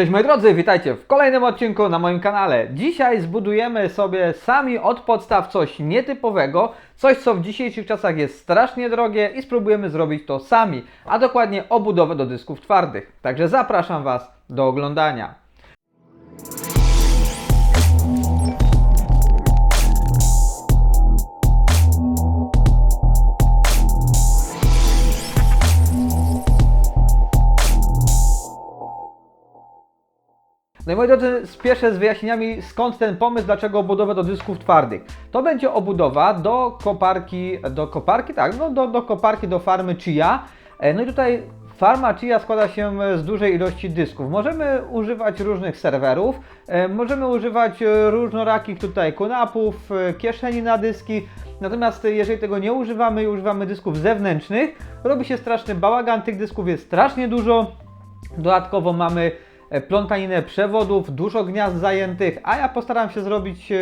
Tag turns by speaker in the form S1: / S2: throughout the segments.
S1: Cześć moi drodzy, witajcie w kolejnym odcinku na moim kanale. Dzisiaj zbudujemy sobie sami od podstaw coś nietypowego, coś co w dzisiejszych czasach jest strasznie drogie i spróbujemy zrobić to sami, a dokładnie obudowę do dysków twardych. Także zapraszam Was do oglądania. No i moi drodzy, spieszę z wyjaśnieniami skąd ten pomysł, dlaczego obudowa do dysków twardych. To będzie obudowa do koparki, do koparki, tak, no do, do koparki, do farmy Chia. E, No i tutaj farma Chia składa się z dużej ilości dysków. Możemy używać różnych serwerów, e, możemy używać e, różnorakich tutaj kunapów, kieszeni na dyski. Natomiast jeżeli tego nie używamy i używamy dysków zewnętrznych, robi się straszny bałagan, tych dysków jest strasznie dużo. Dodatkowo mamy plątaninę przewodów, dużo gniazd zajętych, a ja postaram się zrobić, e,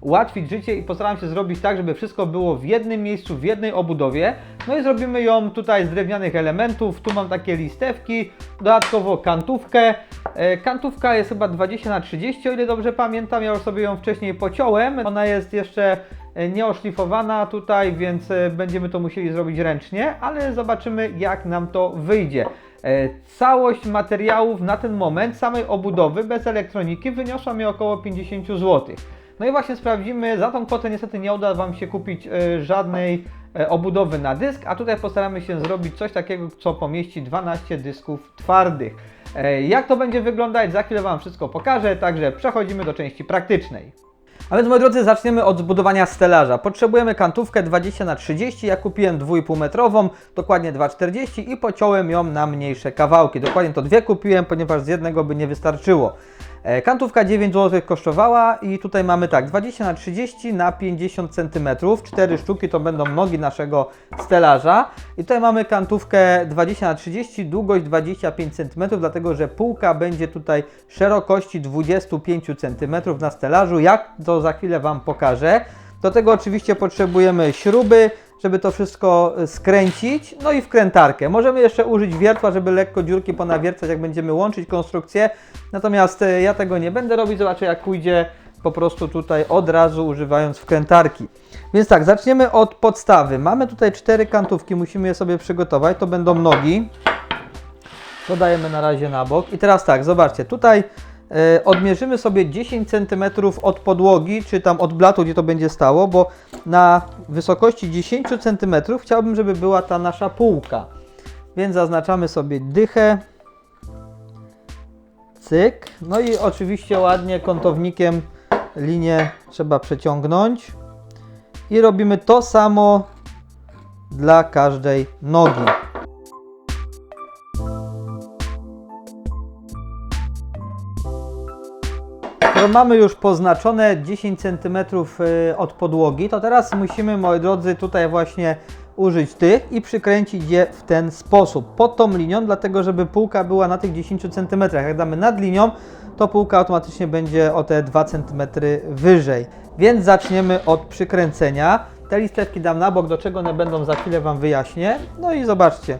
S1: ułatwić życie i postaram się zrobić tak, żeby wszystko było w jednym miejscu, w jednej obudowie. No i zrobimy ją tutaj z drewnianych elementów. Tu mam takie listewki, dodatkowo kantówkę. E, Kantówka jest chyba 20 na 30 o ile dobrze pamiętam. Ja już sobie ją wcześniej pociąłem. Ona jest jeszcze e, nieoszlifowana tutaj, więc e, będziemy to musieli zrobić ręcznie, ale zobaczymy jak nam to wyjdzie. E, Całość materiałów na ten moment, samej obudowy bez elektroniki wyniosła mi około 50 zł. No i właśnie sprawdzimy, za tą kwotę niestety nie uda Wam się kupić e, żadnej e, obudowy na dysk, a tutaj postaramy się zrobić coś takiego, co pomieści 12 dysków twardych. Jak to będzie wyglądać, za chwilę Wam wszystko pokażę, także przechodzimy do części praktycznej. A więc moi drodzy, zaczniemy od zbudowania stelaża. Potrzebujemy kantówkę 20 na 30 ja kupiłem 2,5 metrową, dokładnie 2,40 i pociąłem ją na mniejsze kawałki. Dokładnie to dwie kupiłem, ponieważ z jednego by nie wystarczyło. E, Kantówka 9 zł kosztowała i tutaj mamy tak 20 na 30 na 50 cm, 4 sztuki to będą nogi naszego stelaża. I tutaj mamy kantówkę 20 na 30 długość 25 cm, dlatego że półka będzie tutaj szerokości 25 cm na stelażu, jak to za chwilę Wam pokażę. Do tego oczywiście potrzebujemy śruby, żeby to wszystko e, skręcić, no i wkrętarkę. Możemy jeszcze użyć wiertła, żeby lekko dziurki ponawiercać, jak będziemy łączyć konstrukcję. Natomiast e, ja tego nie będę robić, zobaczę jak pójdzie po prostu tutaj od razu używając wkrętarki. Więc tak, zaczniemy od podstawy. Mamy tutaj cztery kantówki, musimy je sobie przygotować. To będą nogi. Dodajemy na razie na bok. I teraz tak, zobaczcie, tutaj odmierzymy sobie 10 cm od podłogi, czy tam od blatu, gdzie to będzie stało, bo na wysokości 10 cm chciałbym, żeby była ta nasza półka. Więc zaznaczamy sobie dychę. Cyk. No i oczywiście ładnie kątownikiem linię trzeba przeciągnąć. I robimy to samo dla każdej nogi. Mamy już poznaczone 10 cm od podłogi, to teraz musimy, moi drodzy, tutaj właśnie użyć tych i przykręcić je w ten sposób, pod tą linią, dlatego żeby półka była na tych 10 cm. Jak damy nad linią, to półka automatycznie będzie o te 2 cm wyżej. Więc zaczniemy od przykręcenia. Te listewki dam na bok, do czego one będą za chwilę Wam wyjaśnię. No i zobaczcie,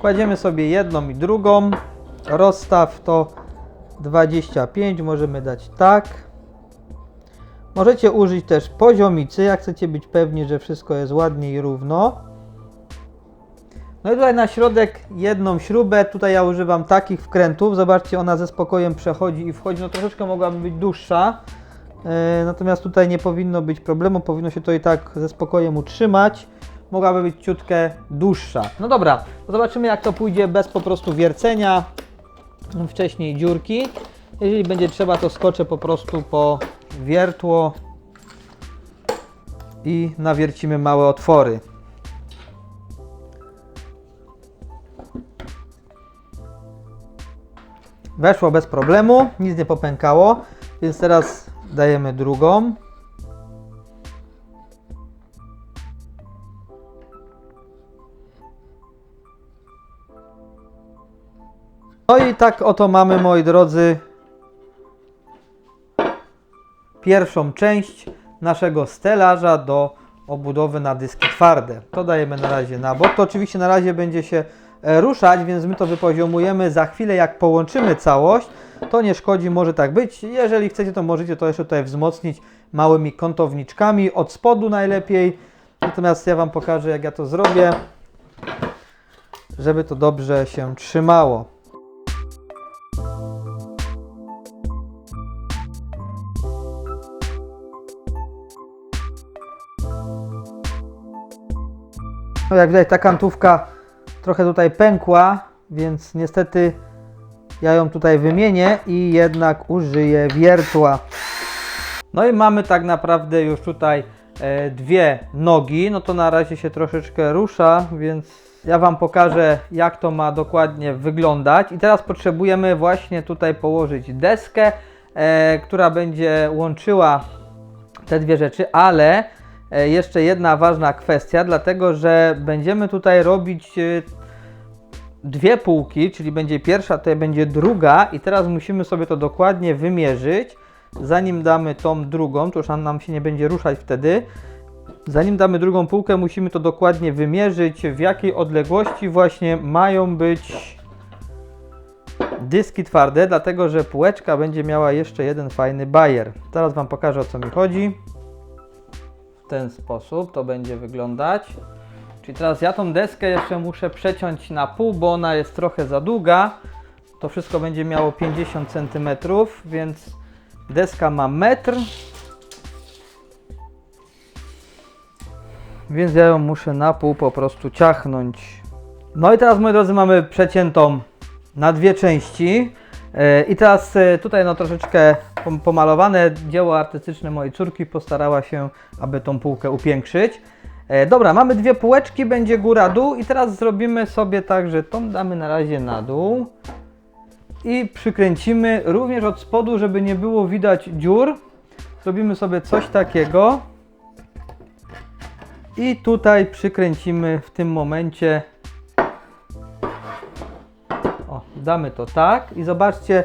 S1: kładziemy sobie jedną i drugą, rozstaw to 25 możemy dać tak. Możecie użyć też poziomicy, jak chcecie być pewni, że wszystko jest ładnie i równo. No i tutaj na środek jedną śrubę, tutaj ja używam takich wkrętów, zobaczcie ona ze spokojem przechodzi i wchodzi, no troszeczkę mogłaby być dłuższa, E, natomiast tutaj nie powinno być problemu, powinno się to i tak ze spokojem utrzymać, mogłaby być ciutkę dłuższa. No dobra, zobaczymy jak to pójdzie bez po prostu wiercenia, wcześniej dziurki. Jeżeli będzie trzeba, to skoczę po prostu po wiertło i nawiercimy małe otwory. Weszło bez problemu, nic nie popękało, więc teraz dajemy drugą. No i tak oto mamy, moi drodzy, pierwszą część naszego stelaża do obudowy na dyski twarde. To dajemy na razie na bok. To oczywiście na razie będzie się e, ruszać, więc my to wypoziomujemy za chwilę, jak połączymy całość. To nie szkodzi, może tak być. Jeżeli chcecie, to możecie to jeszcze tutaj wzmocnić małymi kątowniczkami, od spodu najlepiej. Natomiast ja Wam pokażę, jak ja to zrobię, żeby to dobrze się trzymało. No jak widać ta kantówka trochę tutaj pękła, więc niestety ja ją tutaj wymienię i jednak użyję wiertła. No i mamy tak naprawdę już tutaj e, dwie nogi, no to na razie się troszeczkę rusza, więc ja Wam pokażę jak to ma dokładnie wyglądać. I teraz potrzebujemy właśnie tutaj położyć deskę, e, która będzie łączyła te dwie rzeczy, ale jeszcze jedna ważna kwestia, dlatego że będziemy tutaj robić e, dwie półki, czyli będzie pierwsza, to będzie druga i teraz musimy sobie to dokładnie wymierzyć. Zanim damy tą drugą, to już nam się nie będzie ruszać wtedy. Zanim damy drugą półkę, musimy to dokładnie wymierzyć, w jakiej odległości właśnie mają być dyski twarde, dlatego że półeczka będzie miała jeszcze jeden fajny bajer. Teraz Wam pokażę o co mi chodzi. W ten sposób to będzie wyglądać. Czyli teraz ja tą deskę jeszcze muszę przeciąć na pół, bo ona jest trochę za długa. To wszystko będzie miało 50 cm, więc deska ma metr. Więc ja ją muszę na pół po prostu ciachnąć. No i teraz moi drodzy mamy przeciętą na dwie części. E, I teraz e, tutaj no troszeczkę pom- pomalowane dzieło artystyczne mojej córki postarała się, aby tą półkę upiększyć. E, Dobra, mamy dwie półeczki, będzie góra dół i teraz zrobimy sobie tak, że tą damy na razie na dół i przykręcimy również od spodu, żeby nie było widać dziur. Zrobimy sobie coś takiego i tutaj przykręcimy w tym momencie o, damy to tak i zobaczcie,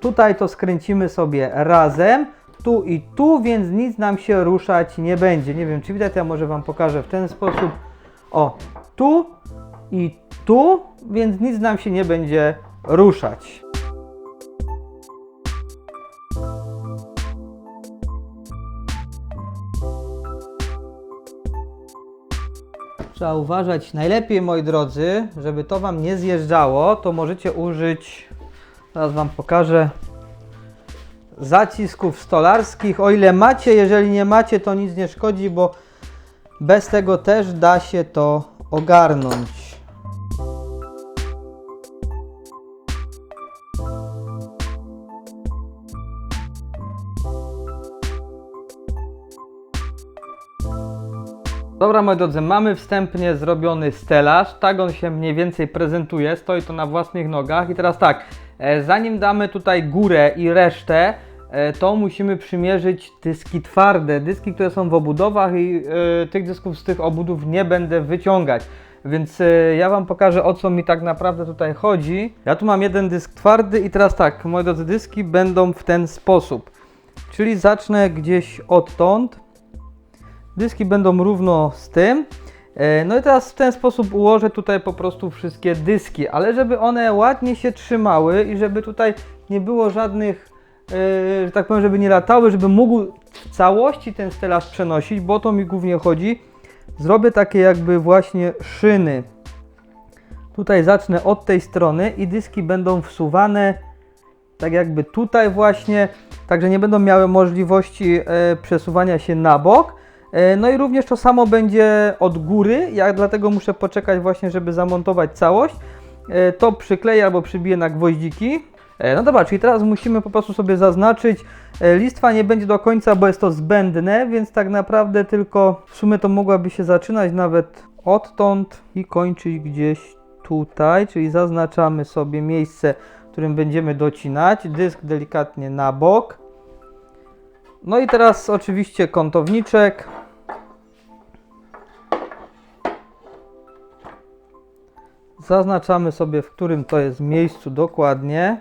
S1: tutaj to skręcimy sobie razem, tu i tu, więc nic nam się ruszać nie będzie. Nie wiem, czy widać, ja może Wam pokażę w ten sposób. O, tu i tu, więc nic nam się nie będzie ruszać. Trzeba uważać najlepiej, moi drodzy, żeby to Wam nie zjeżdżało, to możecie użyć, teraz Wam pokażę, zacisków stolarskich. O ile macie, jeżeli nie macie, to nic nie szkodzi, bo bez tego też da się to ogarnąć. Dobra moi drodzy, mamy wstępnie zrobiony stelaż, tak on się mniej więcej prezentuje, stoi to na własnych nogach i teraz tak, e, zanim damy tutaj górę i resztę, e, to musimy przymierzyć dyski twarde, dyski, które są w obudowach i e, tych dysków z tych obudów nie będę wyciągać. Więc ja Wam pokażę o co mi tak naprawdę tutaj chodzi. Ja tu mam jeden dysk twardy i teraz tak, moi drodzy, dyski będą w ten sposób. Czyli zacznę gdzieś odtąd, Dyski będą równo z tym. E, No i teraz w ten sposób ułożę tutaj po prostu wszystkie dyski, ale żeby one ładnie się trzymały i żeby tutaj nie było żadnych, e, że tak powiem, żeby nie latały, żeby mógł w całości ten stelaż przenosić, bo to mi głównie chodzi. Zrobię takie jakby właśnie szyny. Tutaj zacznę od tej strony i dyski będą wsuwane tak jakby tutaj właśnie, także nie będą miały możliwości e, przesuwania się na bok. E, No i również to samo będzie od góry, ja dlatego muszę poczekać właśnie, żeby zamontować całość. E, To przykleję albo przybiję na gwoździki. E, No dobra, czyli teraz musimy po prostu sobie zaznaczyć. Listwa nie będzie do końca, bo jest to zbędne, więc tak naprawdę tylko w sumie to mogłaby się zaczynać nawet odtąd i kończyć gdzieś tutaj, czyli zaznaczamy sobie miejsce, w którym będziemy docinać. Dysk delikatnie na bok. No i teraz oczywiście kątowniczek. Zaznaczamy sobie, w którym to jest miejscu dokładnie.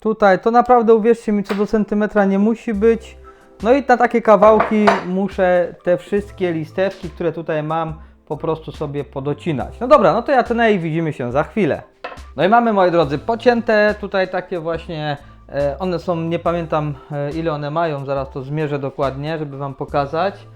S1: Tutaj to naprawdę uwierzcie mi, co do centymetra nie musi być. No i na takie kawałki muszę te wszystkie listewki, które tutaj mam, po prostu sobie podocinać. No dobra, no to ja tynę i widzimy się za chwilę. No i mamy, moi drodzy, pocięte tutaj takie właśnie, e, one są, nie pamiętam e, ile one mają, zaraz to zmierzę dokładnie, żeby Wam pokazać.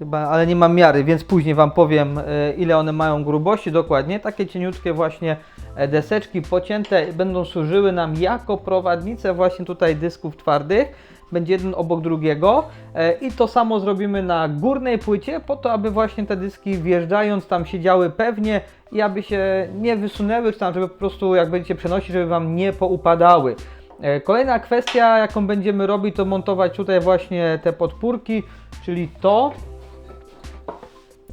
S1: Chyba, ale nie mam miary, więc później Wam powiem e, ile one mają grubości dokładnie. Takie cieniutkie właśnie e, deseczki pocięte będą służyły nam jako prowadnice właśnie tutaj dysków twardych. Będzie jeden obok drugiego e, i to samo zrobimy na górnej płycie po to, aby właśnie te dyski wjeżdżając tam siedziały pewnie i aby się nie wysunęły, czy tam żeby po prostu jak będziecie przenosić, żeby Wam nie poupadały. Kolejna kwestia, jaką będziemy robić, to montować tutaj właśnie te podpórki, czyli to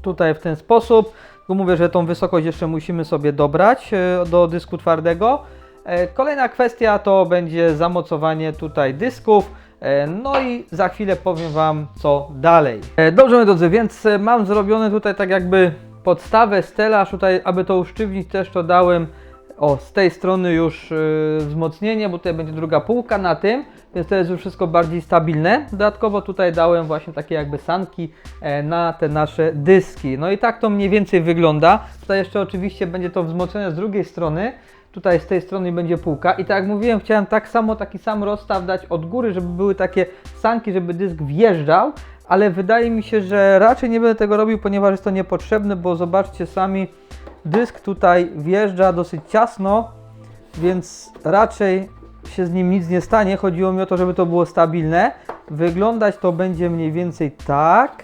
S1: tutaj w ten sposób. Bo mówię, że tą wysokość jeszcze musimy sobie dobrać e, do dysku twardego. E, Kolejna kwestia to będzie zamocowanie tutaj dysków. E, No i za chwilę powiem Wam co dalej. Dobrze moi drodzy, więc mam zrobione tutaj tak jakby podstawę, stelaż tutaj, aby to usztywnić też to dałem o, z tej strony już yy, wzmocnienie, bo tutaj będzie druga półka na tym, więc to jest już wszystko bardziej stabilne. Dodatkowo tutaj dałem właśnie takie jakby sanki e, na te nasze dyski. No i tak to mniej więcej wygląda. Tutaj jeszcze oczywiście będzie to wzmocnione z drugiej strony. Tutaj z tej strony będzie półka i tak jak mówiłem, chciałem tak samo, taki sam rozstaw dać od góry, żeby były takie sanki, żeby dysk wjeżdżał, ale wydaje mi się, że raczej nie będę tego robił, ponieważ jest to niepotrzebne, bo zobaczcie sami, dysk tutaj wjeżdża dosyć ciasno, więc raczej się z nim nic nie stanie. Chodziło mi o to, żeby to było stabilne. Wyglądać to będzie mniej więcej tak.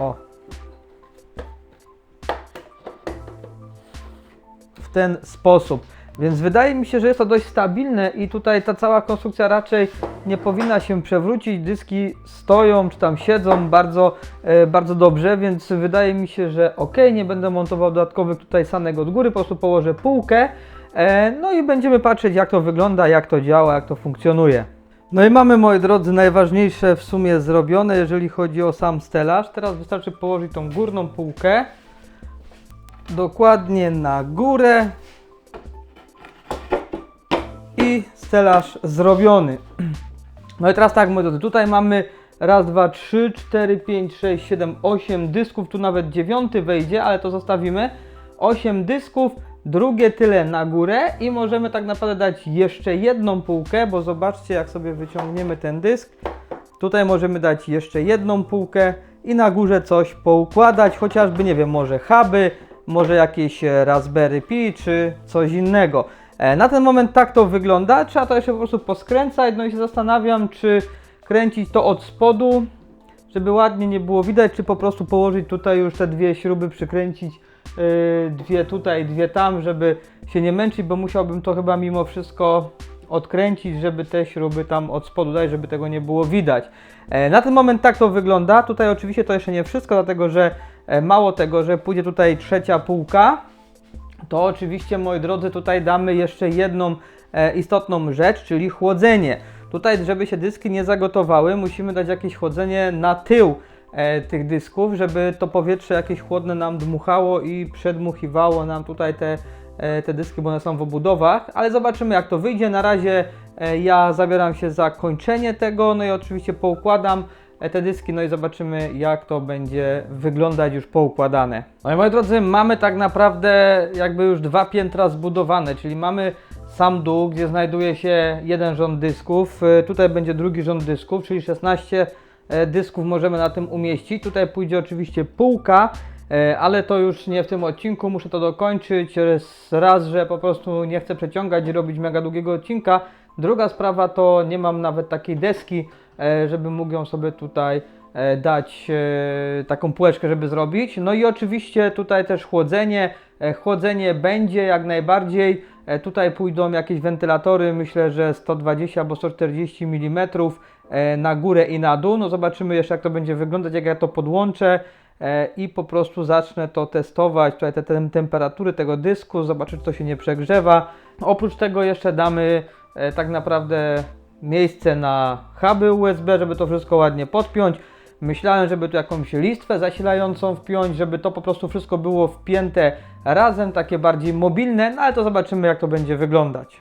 S1: O. W ten sposób. Więc wydaje mi się, że jest to dość stabilne i tutaj ta cała konstrukcja raczej nie powinna się przewrócić. Dyski stoją czy tam siedzą bardzo, e, bardzo dobrze, więc wydaje mi się, że ok, nie będę montował dodatkowych tutaj sanek od góry, po prostu położę półkę. E, no i będziemy patrzeć jak to wygląda, jak to działa, jak to funkcjonuje. No i mamy moi drodzy najważniejsze w sumie zrobione, jeżeli chodzi o sam stelaż. Teraz wystarczy położyć tą górną półkę dokładnie na górę i stelaż zrobiony. No i teraz tak, moi drodzy, tutaj mamy raz, dwa, trzy, cztery, pięć, sześć, siedem, osiem dysków, tu nawet dziewiąty wejdzie, ale to zostawimy. 8 dysków, drugie tyle na górę i możemy tak naprawdę dać jeszcze jedną półkę, bo zobaczcie jak sobie wyciągniemy ten dysk. Tutaj możemy dać jeszcze jedną półkę i na górze coś poukładać, chociażby nie wiem, może huby, może jakieś Raspberry Pi czy coś innego. E, Na ten moment tak to wygląda, trzeba to jeszcze po prostu poskręcać, no i się zastanawiam, czy kręcić to od spodu, żeby ładnie nie było widać, czy po prostu położyć tutaj już te dwie śruby, przykręcić yy, dwie tutaj, dwie tam, żeby się nie męczyć, bo musiałbym to chyba mimo wszystko odkręcić, żeby te śruby tam od spodu dać, żeby tego nie było widać. E, na ten moment tak to wygląda. Tutaj oczywiście to jeszcze nie wszystko, dlatego że e, mało tego, że pójdzie tutaj trzecia półka, to oczywiście, moi drodzy, tutaj damy jeszcze jedną e, istotną rzecz, czyli chłodzenie. Tutaj, żeby się dyski nie zagotowały, musimy dać jakieś chłodzenie na tył e, tych dysków, żeby to powietrze jakieś chłodne nam dmuchało i przedmuchiwało nam tutaj te, e, te dyski, bo one są w obudowach, ale zobaczymy jak to wyjdzie. Na razie ja zabieram się za kończenie tego, no i oczywiście poukładam te dyski, no i zobaczymy jak to będzie wyglądać już poukładane. No i moi drodzy, mamy tak naprawdę jakby już dwa piętra zbudowane, czyli mamy sam dół, gdzie znajduje się jeden rząd dysków, e, tutaj będzie drugi rząd dysków, czyli 16 e, dysków możemy na tym umieścić. Tutaj pójdzie oczywiście półka, e, ale to już nie w tym odcinku, muszę to dokończyć. Raz- że po prostu nie chcę przeciągać i robić mega długiego odcinka. Druga sprawa to nie mam nawet takiej deski, żeby mógł ją sobie tutaj e, dać e, taką półeczkę, żeby zrobić. No i oczywiście tutaj też chłodzenie. E, Chłodzenie będzie jak najbardziej. E, Tutaj pójdą jakieś wentylatory, myślę, że 120 albo 140 mm e, na górę i na dół. No zobaczymy jeszcze jak to będzie wyglądać, jak ja to podłączę e, i po prostu zacznę to testować, tutaj te, te temperatury tego dysku, zobaczyć czy to się nie przegrzewa. Oprócz tego jeszcze damy e, tak naprawdę miejsce na huby USB, żeby to wszystko ładnie podpiąć. Myślałem, żeby tu jakąś listwę zasilającą wpiąć, żeby to po prostu wszystko było wpięte razem, takie bardziej mobilne, no ale to zobaczymy jak to będzie wyglądać.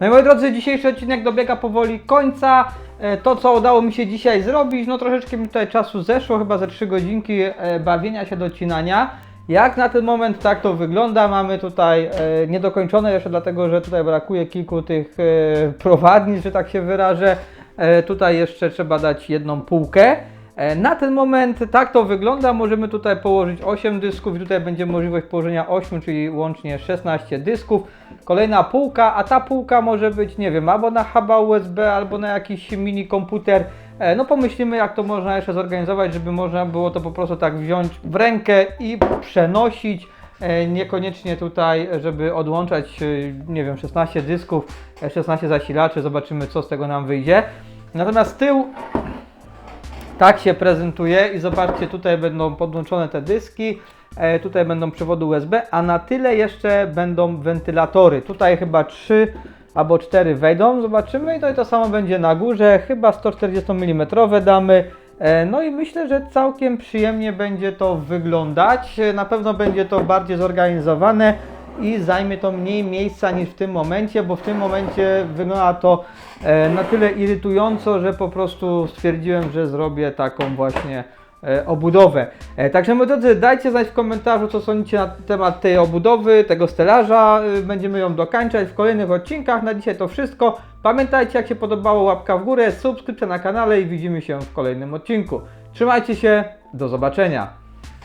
S1: No i moi drodzy, dzisiejszy odcinek dobiega powoli końca. e, to, co udało mi się dzisiaj zrobić, no troszeczkę mi tutaj czasu zeszło, chyba ze 3 godzinki e, bawienia się, docinania. Jak na ten moment tak to wygląda, mamy tutaj e, niedokończone jeszcze dlatego, że tutaj brakuje kilku tych e, prowadnic, że tak się wyrażę. E, tutaj jeszcze trzeba dać jedną półkę. E, Na ten moment tak to wygląda. Możemy tutaj położyć 8 dysków i tutaj będzie możliwość położenia 8, czyli łącznie 16 dysków. Kolejna półka, a ta półka może być, nie wiem, albo na huba USB, albo na jakiś mini komputer. E, No pomyślimy jak to można jeszcze zorganizować, żeby można było to po prostu tak wziąć w rękę i przenosić. E, Niekoniecznie tutaj, żeby odłączać, e, nie wiem, 16 dysków, e, 16 zasilaczy, zobaczymy co z tego nam wyjdzie. Natomiast tył tak się prezentuje i zobaczcie, tutaj będą podłączone te dyski, tutaj będą przewody USB, a na tyle jeszcze będą wentylatory. Tutaj chyba 3 albo 4 wejdą, zobaczymy i to, samo będzie na górze, chyba 140 mm damy. E, No i myślę, że całkiem przyjemnie będzie to wyglądać. E, Na pewno będzie to bardziej zorganizowane i zajmie to mniej miejsca niż w tym momencie, bo w tym momencie wygląda to e, na tyle irytująco, że po prostu stwierdziłem, że zrobię taką właśnie obudowę. E, Także moi drodzy, dajcie znać w komentarzu, co sądzicie na temat tej obudowy, tego stelaża. E, Będziemy ją dokańczać w kolejnych odcinkach. Na dzisiaj to wszystko. Pamiętajcie, jak się podobało, łapka w górę, subskrypcja na kanale i widzimy się w kolejnym odcinku. Trzymajcie się, do zobaczenia.